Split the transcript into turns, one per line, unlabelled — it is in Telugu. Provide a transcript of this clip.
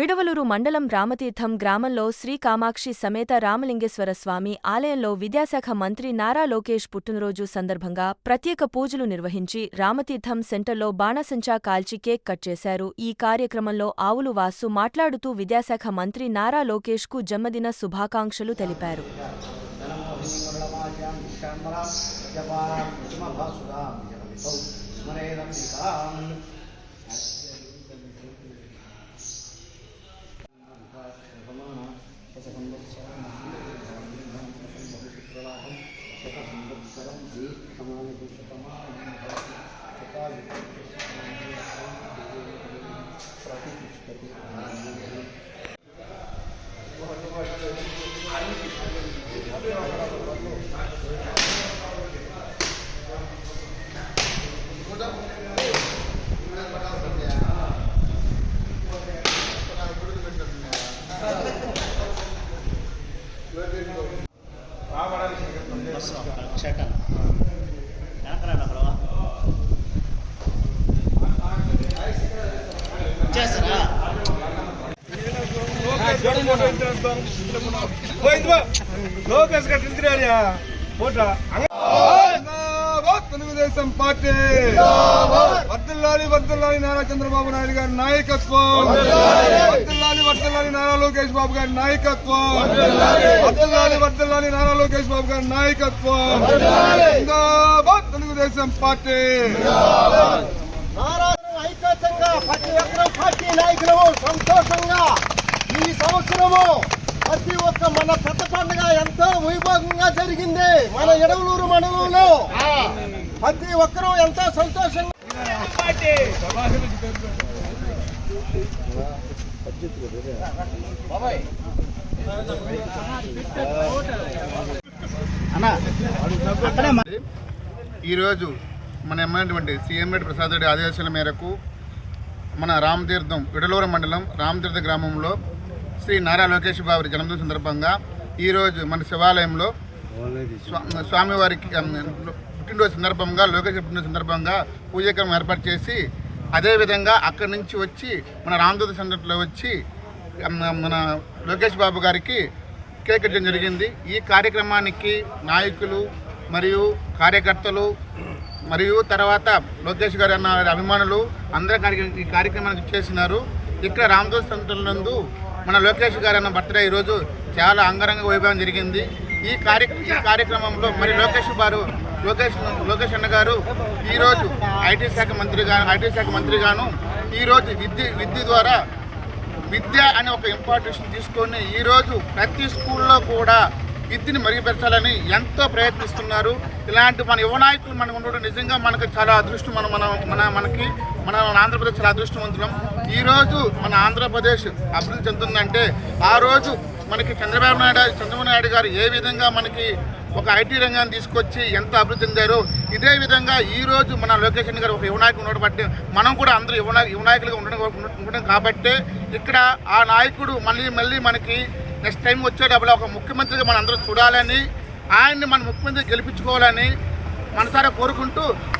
విడవలూరు మండలం రామతీర్థం గ్రామంలో శ్రీ కామాక్షి సమేత రామలింగేశ్వర స్వామి ఆలయంలో విద్యాశాఖ మంత్రి నారా లోకేష్ పుట్టినరోజు సందర్భంగా ప్రత్యేక పూజలు నిర్వహించి రామతీర్థం సెంటర్లో బాణసంచా కాల్చి కేక్ కట్ చేశారు. ఈ కార్యక్రమంలో ఆవులు వాసు మాట్లాడుతూ విద్యాశాఖ మంత్రి నారా లోకేష్కు జన్మదిన శుభాకాంక్షలు తెలిపారు.
Check out. లోకేష్ జపవితౌ స్మరేదంబికాం
లోకేష్ తెలుగుదేశం పార్టీ. వర్దిల్లాలి వర్దిల్లాలి నారా చంద్రబాబు నాయుడు గారి నాయకత్వం. వర్దిల్లాలి వర్దిల్లాలి నారా లోకేష్ బాబు గారి నాయకత్వం. వర్దిల్లాలి వర్దిల్లాలి నారా లోకేష్ బాబు గారి నాయకత్వం. తెలుగుదేశం పార్టీ.
నారా ఐక్యతంగా ప్రతి ఒక్కరూ పార్టీ నాయకులు సంతోషంగా ఈ సంవత్సరము ప్రతి ఒక్క మన పెద్ద పండుగ ఎంతో వైభవంగా జరిగింది. మన ఎడవలూరు మండలంలో ప్రతి ఒక్కరూ ఎంతో సంతోషంగా
ఈరోజు మన ఎమ్మెల్యేటువంటి సీఎం రెడ్డి ప్రసాద్ రెడ్డి ఆదేశాల మేరకు మన రామతీర్థం విడలూరు మండలం రామతీర్థ గ్రామంలో శ్రీ నారా లోకేష్ బాబు జన్మదిన సందర్భంగా ఈరోజు మన శివాలయంలో స్వా- స్వామివారికి పుట్టినరోజు సందర్భంగా లోకేష్ పుట్టినరోజు సందర్భంగా పూజక్రమం ఏర్పాటు చేసి అదేవిధంగా అక్కడి నుంచి వచ్చి మన రామదూత సెంటర్లో వచ్చి మన లోకేష్ బాబు గారికి కేక్ కట్టడం జరిగింది. ఈ కార్యక్రమానికి నాయకులు మరియు కార్యకర్తలు మరియు తర్వాత లోకేష్ గారు అన్న అభిమానులు అందరూ ఈ కార్యక్రమానికి చేసినారు ఇక్కడ రామదూత సెంటర్ నందు మన లోకేష్ గారు అన్న బర్త్డే ఈరోజు చాలా అంగరంగ వైభవం జరిగింది. ఈ కార్య ఈ కార్యక్రమంలో మరి లోకేష్ గారు లోకేష్ లోకేష్ అన్న గారు ఈరోజు ఐటీ శాఖ మంత్రిగాను ఐటీ శాఖ మంత్రిగాను ఈరోజు విద్య విద్య ద్వారా విద్య అనే ఒక ఇంపార్టెన్స్ తీసుకొని ఈరోజు ప్రతి స్కూల్లో కూడా విద్యని మెరుగుపరచాలని ఎంతో ప్రయత్నిస్తున్నారు. ఇలాంటి మన యువ నాయకులు మనకు ఉండడం నిజంగా మనకు చాలా అదృష్టం మన మన మన మనకి. మన ఆంధ్రప్రదేశ్ చాలా అదృష్టవంతులం ఈరోజు మన ఆంధ్రప్రదేశ్ అభివృద్ధి చెందుతుందంటే ఆ రోజు మనకి చంద్రబాబు నాయుడు చంద్రబాబు నాయుడు గారు ఏ విధంగా మనకి ఒక ఐటీ రంగాన్ని తీసుకొచ్చి ఎంత అభివృద్ధి చెందారో ఇదే విధంగా ఈ రోజు మన లోకేషన్ గారు ఒక యువనాయకుడు ఉండడం బట్టి మనం కూడా అందరూ యువనా యువనాయకులుగా ఉండడం ఉండడం కాబట్టి ఇక్కడ ఆ నాయకుడు మళ్ళీ మళ్ళీ మనకి నెక్స్ట్ టైం వచ్చేటప్పుడు ఒక ముఖ్యమంత్రిగా మనం అందరం చూడాలని ఆయన్ని మన ముఖ్యమంత్రి గెలిపించుకోవాలని మనసారా కోరుకుంటూ